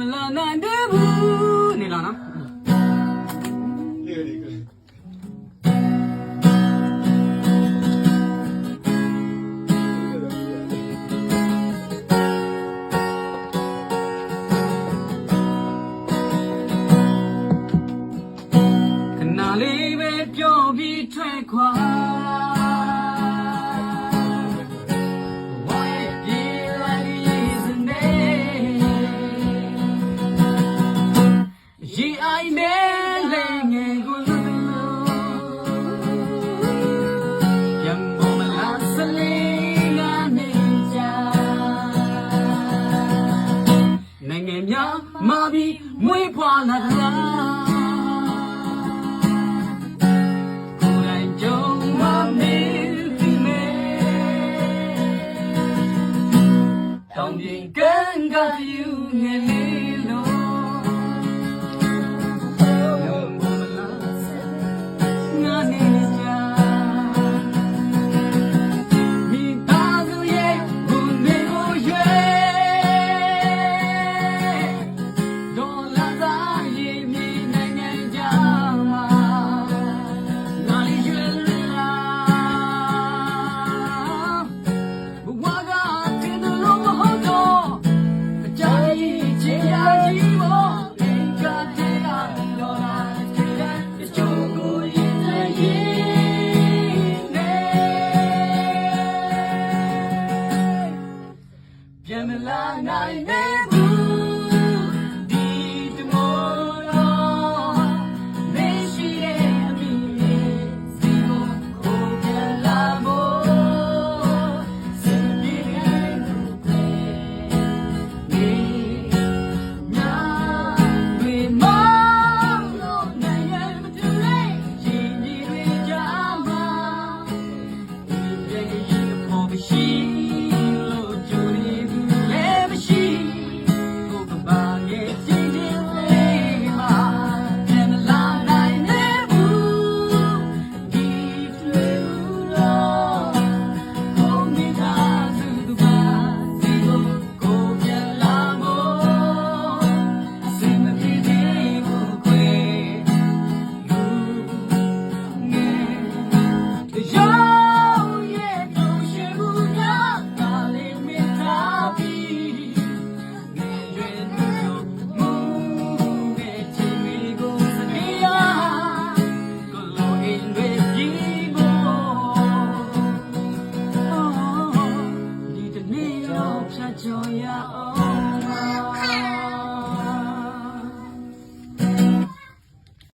မလာနိုင်သေးဘူးနေလားနော်လေဒီကခဏလေးပဲပြောပြီးထွက်ခွာ နိုင်ငံများမာပြီးမွေးဖွားလာတာကိုယ်တိုင်ကြုံမမေ့ဒီမေတောင်ပြင်ကန်းကယူငယ်လေး Adonai Nebuchadnezzar.